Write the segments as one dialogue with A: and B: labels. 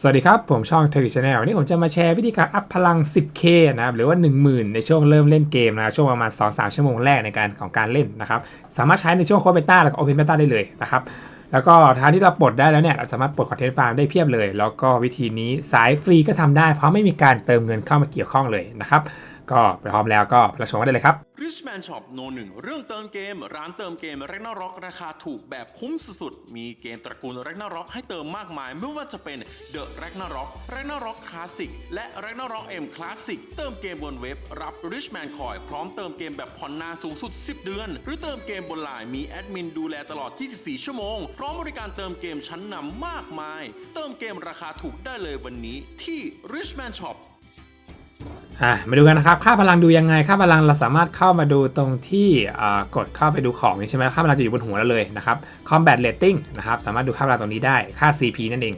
A: สวัสดีครับ ผมช่องเทอร์ชแนลวันนี้ผมจะมาแชร์วิธีการอัพพลัง 10K นะครับหรือว่า 10,000 ในช่วงเริ่มเล่นเกมนะครับช่วงประมาณ 2-3 ชั่วโมงแรกในการของการเล่นนะครับ สามารถใช้ในช่วงโคเบต้าแล้วก็โอเพนเบต้าได้เลยนะครับ แล้วก็ทางที่เราปลดได้แล้วเนี่ยเราสามารถปลดคอนเทนต์ฟาร์มได้เพียบเลย แล้วก็วิธีนี้สายฟรีก็ทำได้ เพราะไม่มีการเติมเงินเข้ามาเกี่ยวข้องเลยนะครับ ก็พร้อมแล้วก็ไปรับชมกันได้เลยครับ
B: Richman Shop โนหนึ่งเรื่องเติมเกม ร้านเติมเกม r a g n a r o k ราคาถูกแบบคุ้มสุดๆ มีเกมตระกูล r a g n a r o k ให้เติมมากมาย ไม่ว่าจะเป็น The Ragnarok Ragnarok Classic และ Ragnarok M Classic เติมเกมบนเว็บรับ Richman Coin พร้อมเติมเกมแบบผ่อนนานสูงสุด 10 เดือน หรือเติมเกมบนไลน์มีแอดมินดูแลตลอด 24 ชั่วโมงพร้อมบริการเติมเกมชั้นนำมากมาย เติมเกมราคาถูกได้เลยวันนี้ที่ Richman Shop
A: อะมาดูกันนะครับ ค่าพลังดูยังไง ค่าพลังเราสามารถเข้ามาดูตรงที่กดเข้าไปดูของนี่ใช่ไหมค่าพลังจะอยู่บนหัวเราเลยนะครับ combat rating นะครับสามารถดูค่าพลังตรงนี้ได้ค่า CP นั่นเอง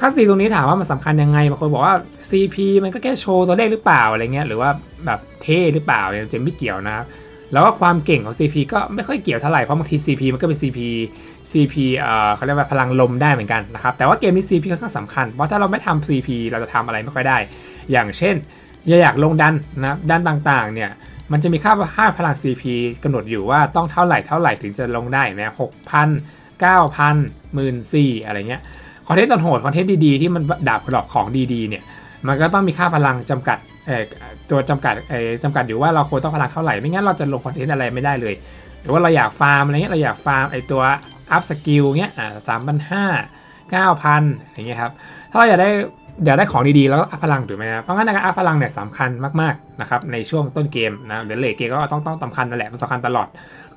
A: ค่า C ตรงนี้ถามว่ามันสำคัญยังไงบางคนบอกว่า CP มันก็แค่โชว์ตัวเลขหรือเปล่าอะไรเงี้ยหรือว่าแบบเท่หรือเปล่าเนี่ยจะไม่เกี่ยวนะครับ แล้วก็ความเก่งของ CP ก็ไม่ค่อยเกี่ยวเท่าไหร่ เพราะบางที CP มันก็เป็น CP CP เอ่อเขาเรียกว่าพลังลมได้เหมือนกันนะครับ แต่ว่าเกมนี้ CP ค่อนข้างสำคัญ เพราะถ้าเราไม่ทำ CP เราจะทำอะไรไม่ค่อยได้ อย่างเช่นอย่าอยากลงดันนะดันต่างๆ เนี่ย มันจะมีค่าค่าพลัง CP กำหนดอยู่ว่าต้องเท่าไหร่เท่าไหร่ถึงจะลงได้นะหกพันเก้าพันหมื่นสี่อะไรเงี้ย คอนเทนต์ตอนโหดคอนเทนต์ดีๆที่มันดาบกระดอกของดีๆ เนี่ย มันก็ต้องมีค่าพลังจำกัด ตัวจำกัดเอ่อจำกัดอยู่ว่าเราควรต้องพลังเท่าไหร่ ไม่งั้นเราจะลงคอนเทนต์อะไรไม่ได้เลย หรือว่าเราอยากฟาร์มอะไรเงี้ยเราอยากฟาร์มไอตัวอัพสกิลเงี้ยอ่าสามพันห้าเก้าพันอย่างเงี้ยครับถ้าเราอยากได้อยากได้ของดีๆ แล้วก็อัพพลังถูกไหมครับเพราะงั้นการอัพพลังเนี่ยสำคัญมากๆนะครับในช่วงต้นเกมนะหรือเลทเกมก็ต้องต้องสำคัญนั่นแหละมันสำคัญตลอด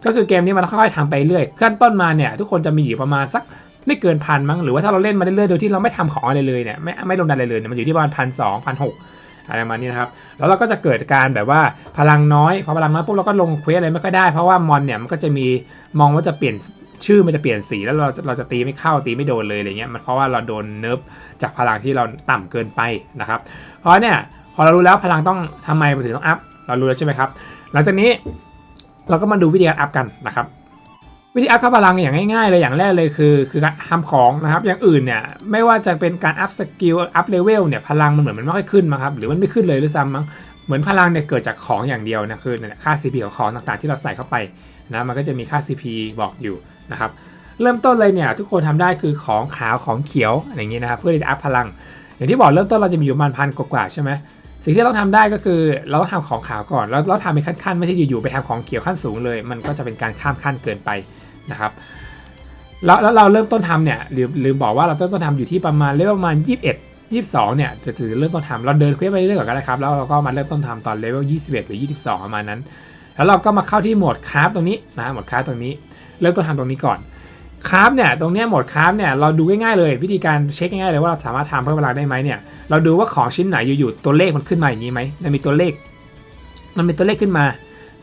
A: ก็คือเกมนี้มันค่อยๆทำไปเรื่อยขั้นต้นมาเนี่ยทุกคนจะมีอยู่ประมาณสักไม่เกินพันมั้งหรือว่าถ้าเราเล่นมาเรื่อยๆโดยที่เราไม่ทำของอะไรเลยเนี่ยไม่ไม่ลงดันอะไรเลยเนี่ยมันอยู่ที่ประมาณพันสองพันหก อะไรมานี้นะครับ แล้วเราก็จะเกิดการแบบว่าพลังน้อยพอพลังน้อยปุ๊บเราก็ลงเควสอะไรไม่ค่อยได้เพราะว่ามอนเนี่ยมันก็จะมีมองว่าจะเปลี่ยนชื่อมันจะเปลี่ยนสีแล้วเราเราจะตีไม่เข้าตีไม่โดนเลยอะไรเงี้ยมันเพราะว่าเราโดนเนิร์ฟจากพลังที่เราต่ำเกินไปนะครับ เพราะเนี่ยพอเรารู้แล้วพลังต้องทำไมมันถึงต้องอัพเรารู้แล้วใช่ไหมครับ หลังจากนี้เราก็มาดูวิธีการอัพกันนะครับ วิธีอัพค่าพลังอย่างง่ายๆเลยอย่างแรกเลยคือ คือการทำของนะครับ อย่างอื่นเนี่ยไม่ว่าจะเป็นการอัพสกิลอัพเลเวลเนี่ยพลังมันเหมือนมันไม่ค่อยขึ้นมั้งครับหรือมันไม่ขึ้นเลยด้วยซ้ำมั้งเหมือนพลังเนี่ยเกิดจากของอย่างเดียวนะคือเนี่ยค่า CP ของของต่างๆที่เราใส่เข้าไปนะมันก็จะมีค่า CP บอกอยู่นะครับเริ่มต้นเลยเนี่ยทุกคนทำได้คือของขาวของเขียวอะไรอย่างเงี้ยนะครับเพื่อที่จะอัพพลัง อย่างที่บอกเริ่มต้นเราจะมีอยู่ประมาณพันกว่าใช่ไหม สิ่งที่เราต้องทำได้ก็คือเราต้องทำของขาวก่อนแล้วเราทำเป็นขั้นๆไม่ใช่อยู่ๆไปทำของเขียวขั้นสูงเลย มันก็จะเป็นการข้ามขั้นเกินไปนะครับแล้วแล้วเราเริ่มต้นทำเนี่ยลืมลืมบอกว่าเราเริ่มต้นทำอยู่ที่ประมาณเลเวลประมาณ 21 22 เนี่ยจะถือเริ่มต้นทำเราเดินเควสไปเรื่อยๆก่อนก็ได้ครับแล้วเราก็มาเริ่มต้นทำตอนเลเวล21 หรือ 22 ประมาณนั้น แล้วเราก็มาเข้าที่โหมดคราฟตรงนี้นะโหมดคราฟตรงนี้ เริ่มต้นทำตรงนี้ก่อน คราฟเนี่ยตรงเนี้ยหมดคราฟเนี่ยเราดูง่ายๆเลย วิธีการเช็คง่ายๆเลยว่าเราสามารถทำเพิ่มพลังได้ไหมเนี่ยเราดูว่าของชิ้นไหนอยู่ๆตัวเลขมันขึ้นมาอย่างนี้ไหมมันมีตัวเลข มันมีตัวเลขขึ้นมา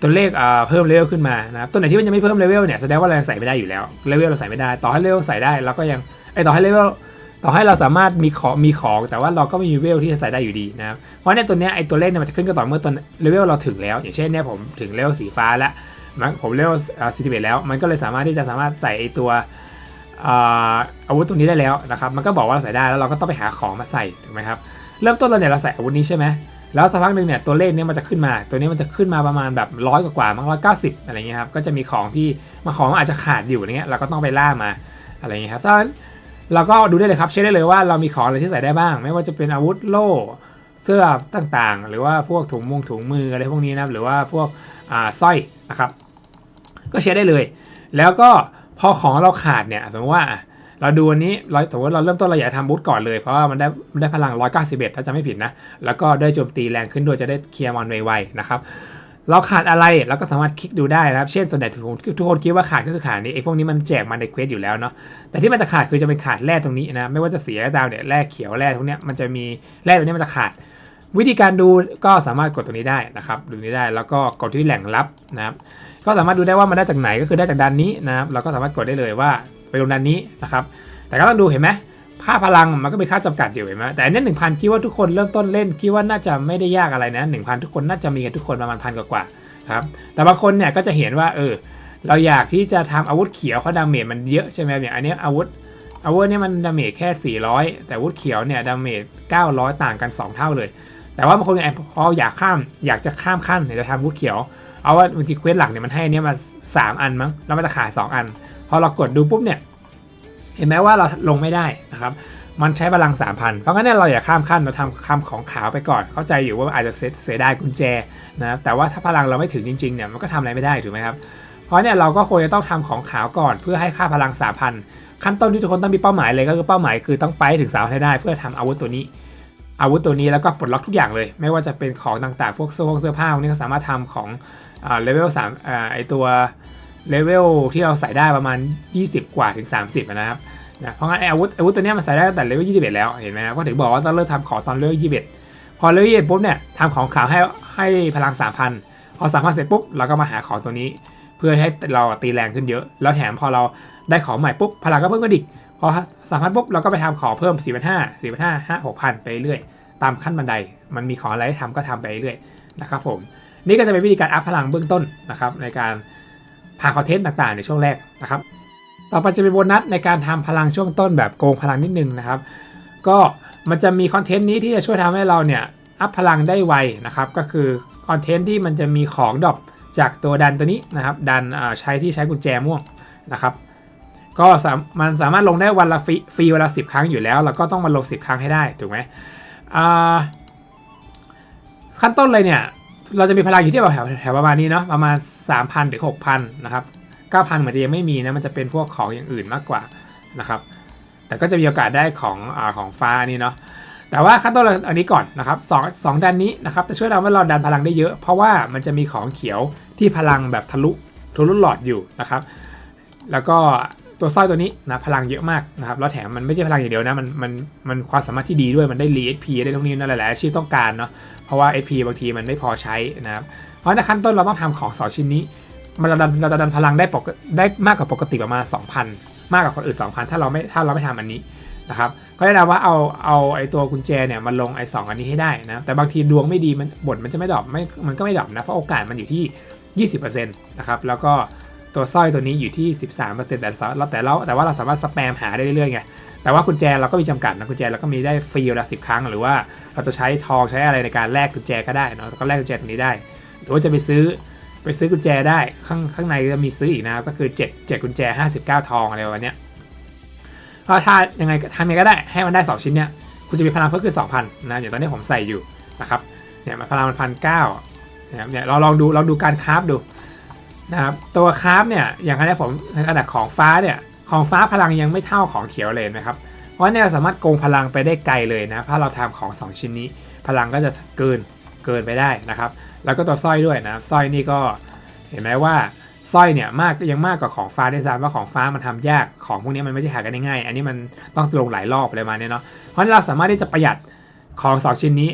A: ตัวเลขเอ่อเพิ่มเลเวลขึ้นมานะครับตัวไหนที่มันยังไม่เพิ่มเลเวลเนี่ยแสดงว่าเรายังใส่ไม่ได้อยู่แล้วเลเวลเราใส่ไม่ได้ ต่อให้เลเวลใส่ได้เราก็ยังไอต่อให้เลเวลต่อให้เราสามารถมีของมีของแต่ว่าเราก็ไม่มีเลเวลที่จะใส่ได้อยู่ดีนะครับเพราะเนี่ยตัวเนี้ยไอตัวเลขเนี่ยมันจะขึ้นก็ต่อเมื่อตัวเลเวลเราถึงแล้ว อย่างเช่นเนี่ยผมถึงเลเวลสีฟ้าแล้ว มันผมเลเวลสี่สิบเอ็ดแล้ว มันก็เลยสามารถที่จะสามารถใส่ไอตัวอาอาวุธตัวนี้ได้แล้วนะครับมันก็บอกว่าเราใส่ได้แล้วเราก็ต้องไปหาของมาใส่ถูกไหมครับเริ่มต้นเราเนี่ยเราใส่อาวุธนี้ใช่ไหมแล้วสักพักหนึ่งเนี่ยตัวเลขเนี่ยมันจะขึ้นมาตัวนี้มันจะขึ้นมาประมาณแบบร้อยกว่ามั้งร้อยเก้าสิบอะไรเงี้ยครับก็จะมีของที่มาของอาจจะขาดอยู่อะไรเงี้ยเราก็ต้องไปล่ามาอะไรเงี้ยครับฉะนั้นเราก็ดูได้เลยครับเช็คได้เลยว่าเรามีของอะไรที่ใส่ได้บ้าง ไม่ว่าจะเป็นอาวุธโล่ เสื้อต่างๆ หรือว่าพวกถุงมงถุงมืออะไรพวกนี้นะครับหรือว่าพวกสร้อยนะครับก็เช็คได้เลย แล้วก็พอของเราขาดเนี่ยสมมติว่าเราดูอันนี้เราสมมติเราเริ่มต้นเราอยากทำบูทก่อนเลย เพราะว่ามันได้มันได้พลัง 191 ถ้าจะไม่ผิดนะ แล้วก็ได้โจมตีแรงขึ้นด้วยจะได้เคลียร์มอนไวๆนะครับ เราขาดอะไรเราก็สามารถคลิกดูได้นะครับ เช่นส่วนใหญ่ทุกคนทุกคนคิดว่าขาดก็คือขาดนี้ไอ้พวกนี้มันแจกมาในเควสอยู่แล้วเนาะแต่ที่มันจะขาดคือจะเป็นขาดแร่ตรงนี้นะไม่ว่าจะสีอะไรก็ตามเนี่ยแร่เขียวแร่พวกเนี้ยมันจะมีแร่ตรงนี้มันจะขาด วิธีการดูก็สามารถกดตรงนี้ได้นะครับดูนี้ได้แล้วก็กดที่แหล่งลับนะครับก็สามารถดูได้ว่ามันได้จากไหนก็คือได้จากด้านนี้นะครับเราก็สามารถกดได้เลยว่าไปลงด้านนี้นะครับแต่ก็ต้องดูเห็นไหม ค่าพลังมันก็มีค่าจำกัดอยู่เห็นไหมแต่อันนี้หนึ่งพันคิดว่าทุกคนเริ่มต้นเล่นคิดว่าน่าจะไม่ได้ยากอะไรนะหนึ่งพันทุกคนน่าจะมีกันทุกคนประมาณพันกว่าๆครับแต่บางคนเนี่ยก็จะเห็นว่าเออเราอยากที่จะทำอาวุธเขียวเขาดาเมจมันเยอะใช่ไหมอย่างอันนี้อาวุธอาวุธเนี่ยมันดาเมจแค่ 400 แต่อาวุธเขียวเนี่ยดาเมจ900 ต่างกัน 2 เท่าเลย แต่ว่าบางคนไงพออยากข้ามอยากจะข้ามขั้นอยากจะทำอาวุธเขียวเอาว่าบางทีเควสหลักเนี่ยมันให้อันเนี้ยมา 3 อันมั้งแล้วมันจะขาด2อัน พอเรากดดูปุ๊บเนี่ย เห็นไหมว่าเราลงไม่ได้นะครับมันใช้พลัง 3,000 เพราะงั้นเนี่ยเราอย่าข้ามขั้นเราทำคำของขาวไปก่อน เข้าใจอยู่ว่าอาจจะเสียเสียดายกุญแจนะครับแต่ว่าถ้าพลังเราไม่ถึงจริงๆเนี่ยมันก็ทำอะไรไม่ได้ถูกไหมครับเพราะเนี่ยเราก็ควรจะต้องทำของขาวก่อน เพื่อให้ค่าพลัง 3,000 ขั้นต้นที่ทุกคนต้องมีเป้าหมายเลยก็คือเป้าหมายคือต้องไปถึงสาวให้ได้ เพื่อทำอาวุธตัวนี้ อาวุธตัวนี้แล้วก็ปลดล็อกทุกอย่างเลย ไม่ว่าจะเป็นของต่างๆ พวกเสื้อผ้าพวกนี้ก็สามารถทำของเลเวลสามไอตัว เลเวลที่เราใส่ได้ประมาณ 20 กว่าถึง 30 นะครับนะเพราะงั้นอาวุธอาวุธตัวนี้มันใส่ได้ตั้งแต่เลเวล21 แล้วเห็นไหมครับก็ถึงบอกว่าต้องเริ่มทำของตอนเลเวล21 พอเลเวล21ปุ๊บเนี่ยทำของขาวให้ให้พลัง 3,000 พอ 3,000 เสร็จปุ๊บเราก็มาหาของตัวนี้ เพื่อให้เราตีแรงขึ้นเยอะ แล้วแถมพอเราได้ของใหม่ปุ๊บพลังก็เพิ่มขึ้นอีกพอสามพันปุ๊บเราก็ไปทำของเพิ่ม 4 5 0 0 4 5 0 0 5 6 0 0 ไปเรื่อยตามขั้นบันได มันมีของอะไรให้ทำก็ทำไปเรื่อยนะครับผม นี่ก็จะเป็นวิธีการอัพพลังเบื้องต้นนะครับในการ พาคอนเทนต์ต่างๆ ในช่วงแรกนะครับ ต่อไปจะเป็นโบนัสในการทำพลังช่วงต้นแบบโกงพลังนิดนึงนะครับ ก็มันจะมีคอนเทนต์นี้ที่จะช่วยทำให้เราเนี่ยอัพพลังได้ไวนะครับ ก็คือคอนเทนต์ที่มันจะมีของดรอปจากตัวดันตัวนี้นะครับ ดันใช้ที่ใช้กุญแจม่วงนะครับ ก็มันสามารถลงได้วันละฟรีฟรีวันละสิครั้งอยู่แล้วแล้วก็ต้องมาลง 10 ครั้งให้ได้ถูกไหมขั้นต้นเลยเนี่ย เราจะมีพลังอยู่ที่แบบแถวแถวประมาณนี้เนาะประมาณ 3,000ถึง6,000นะครับ9,000เหมือนจะยังไม่มีนะมันจะเป็นพวกของอย่างอื่นมากกว่านะครับแต่ก็จะมีโอกาสได้ของอของฟ้านี่เนาะแต่ว่าขั้นต้นอันนี้ก่อนนะครับสองสองดันนี้นะครับจะช่วยเราให้เราดันพลังได้เยอะ เพราะว่ามันจะมีของเขียวที่พลังแบบทะลุทะลุหลอดอยู่นะครับ แล้วก็ ตัวสร้อยตัวนี้นะพลังเยอะมากนะครับแล้วแถมมันไม่ใช่พลังอย่างเดียวนะมันมันมันความสามารถที่ดีด้วยมันได้รี SP ได้ตรงนี้นะหลายๆอาชีพต้องการเนาะเพราะว่า SP บางทีมันไม่พอใช้นะครับเพราะในขั้นต้นเราต้องทำของสองชิ้นนี้มันเราดันเราจะดันพลังได้ปกได้มากกว่าปกติประมาณ 2,000 มากกว่าคนอื่น 2,000 ถ้าเราไม่ถ้าเราไม่ทำอันนี้นะครับก็แนะนำว่าเอาเอาไอตัวกุญแจเนี่ยมาลงไอสองอันนี้ให้ได้นะแต่บางทีดวงไม่ดีมันบทมันจะไม่ดรอปไม่มันก็ไม่ดรอปนะเพราะโอกาสมันอยู่ที่ 20%นะครับแล้วก็ ตัวสร้อยตัวนี้อยู่ที่ 13%แต่เราแต่เราแต่ว่าเราสามารถสแปมหาได้เรื่อยๆไงแต่ว่ากุญแจเราก็มีจำกัดนะกุญแจเราก็มีได้ฟรีละสิครั้ง หรือว่าเราจะใช้ทองใช้อะไรในการแลกกุญแจก็ได้เนาะก็แลกกุญแจตรงนี้ได้ หรือว่าจะไปซื้อไปซื้อกุญแจได้ข้างข้างในจะมีซื้ออีกนะครับก็คือ 7 7 กุญแจ 59 ทองอะไรประมาณเนี้ยก็ถ้ายังไงทำยังไงก็ได้ให้มันได้ 2 ชิ้นเนี้ยคุณจะมีพลังเพิ่มขึ้น2,000นะอย่างตอนนี้ผมใส่อยู่นะครับเนี่ยมันพลังมันพันเก้าเนี่ยเราลองดูลองดูการคราฟดู นะครับตัวคราฟเนี่ยอย่างนี้ผมในขนาดของฟ้าเนี่ยของฟ้าพลังยังไม่เท่าของเขียวเลยนะครับ เพราะเนี่ยเราสามารถโกงพลังไปได้ไกลเลยนะถ้าเราทำของ 2 ชิ้นนี้ พลังก็จะเกินเกินไปได้นะครับ แล้วก็ตัวสร้อยด้วยนะสร้อยนี่ก็เห็นไหมว่าสร้อยเนี่ยมากยังมากกว่าของฟ้าได้วยซ้ำว่าของฟ้ามันทำยากของพวกนี้มันไม่ใช่หากันง่าย อันนี้มันต้องลงหลายรอบอะไรมาเนี่ยเนาะเพราะเราสามารถที่จะประหยัดของสองชิ้นนี้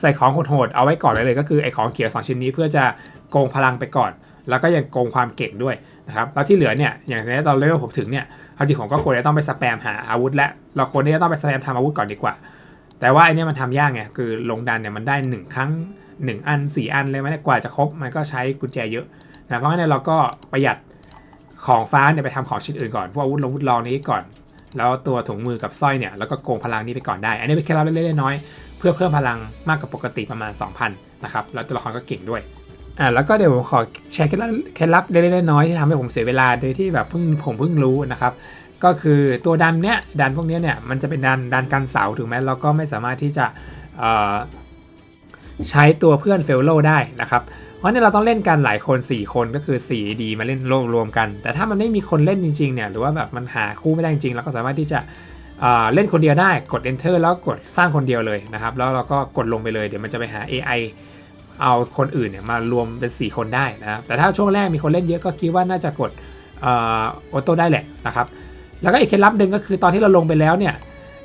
A: ใส่ของโหดเอาไว้ก่อนเลยเลยก็คือไอ้ของเขียวสองชิ้นนี้เพื่อจะโกงพลังไปก่อน แล้วก็ยังโกงความเก่งด้วยนะครับแล้วที่เหลือเนี่ยอย่างนี้ตอนเลเวลผมถึงเนี่ยเอาจริงผมก็ควรจะต้องไปสแปมหาอาวุธและเราควรที่จะต้องไปสแปมทำอาวุธก่อนดีกว่า แต่ว่าไอ้นี่มันทำยากไงคือลงดันเนี่ยมันได้หนึ่งครั้ง 1 อัน 4 อันเลยไหมกว่าจะครบมันก็ใช้กุญแจเยอะนะเพราะงั้นเราก็ประหยัดของฟ้าเนี่ยไปทำของชิ้นอื่นก่อนพวกอาวุธลงอาวุธลองนี้ก่อน แล้วตัวถุงมือกับสร้อยเนี่ยแล้วก็โกงพลังนี้ไปก่อนได้ อันนี้เป็นแค่เราเล็กๆน้อยๆเพื่อเพิ่มพลังมากกว่าปกติประมาณ 2,000นะครับแล้วตัวละครก็เก่งด้วย อ่าแล้วก็เดี๋ยวผมขอแชร์เคล็ดลับเคล็ดลับเล็กๆน้อยๆที่ทำให้ผมเสียเวลาโดยที่แบบเพิ่งผมเพิ่งรู้นะครับก็คือตัวดันเนี้ยดันพวกเนี้ยเนี่ยมันจะเป็นดันดันกันเสาถูกไหมเราก็ไม่สามารถที่จะใช้ตัวเพื่อนเฟลโลได้นะครับเพราะเนี่ยเราต้องเล่นกันหลายคน 4 คนก็คือ4ดีมาเล่นโลรวมกัน แต่ถ้ามันไม่มีคนเล่นจริงๆเนี่ยหรือว่าแบบมันหาคู่ไม่ได้จริงๆเราก็สามารถที่จะเเล่นคนเดียวได้กด enter แล้วกดสร้างคนเดียวเลยนะครับแล้วเราก็กดลงไปเลยเดี๋ยวมันจะไปหา AI เอาคนอื่นเนี่ยมารวมเป็น 4 คนได้นะครับแต่ถ้าช่วงแรกมีคนเล่นเยอะก็คิดว่าน่าจะกดออโต้ได้แหละนะครับแล้วก็อีกเคล็ดลับหนึ่งก็คือตอนที่เราลงไปแล้วเนี่ย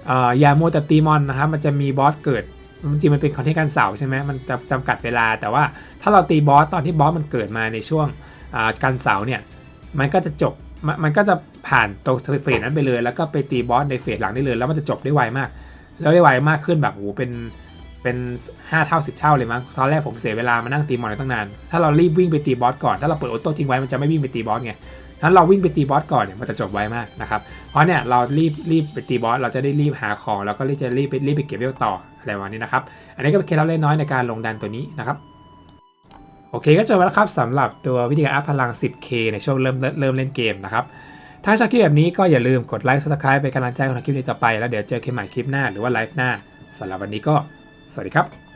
A: ออย่าโมวแต่ตีมอนนะครับมันจะมีบอสเกิดจริงมันเป็นคอนเทนต์การเสาใช่ไหมมันจะจำกัดเวลา แต่ว่าถ้าเราตีบอสตอนที่บอสมันเกิดมาในช่วงการเสาเนี่ยมันก็จะจบม,มันก็จะผ่านตรงเฟสนั้นไปเลย แล้วก็ไปตีบอสในเฟสหลังได้เลย แล้วมันจะจบได้ไวมาก แล้วได้ไวมากขึ้นแบบโอ้โหเป็น เป็น 5 เท่า 10 เท่าเลยมั้งตอนแรกผมเสียเวลามานั่งตีมอนอยู่ตั้งนาน ถ้าเรารีบวิ่งไปตีบอสก่อน ถ้าเราเปิดออโต้ทิ้งไว้มันจะไม่วิ่งไปตีบอสไงนั้นเราวิ่งไปตีบอสก่อนเนี่ยมันจะจบไวมากนะครับ เพราะเนี่ยเรารีบรีบไปตีบอสเราจะได้รีบหาของแล้วก็รีบจะรีบไปรีบไปเก็บเวลต่ออะไรประมาณนี้นะครับ อันนี้ก็เป็นเคล็ดลับเล็กน้อยในการลงดันตัวนี้นะครับโอเคก็จบแล้วครับสำหรับตัววิธีการอัพพลัง 10K ในช่วงเริ่มเริ่มเล่นเกมนะครับถ้าชอบคลิปแบบนี้ก็อย่าลืมกดไลค์ subscribe เป็นกำลังใจให้คนทำคลิปนี้ต่อไป แล้วเดี๋ยวเจอกันใหม่คลิปหน้าหรือว่าไลฟ์หน้าสำหรับวันนี้ก็ สวัสดีครับ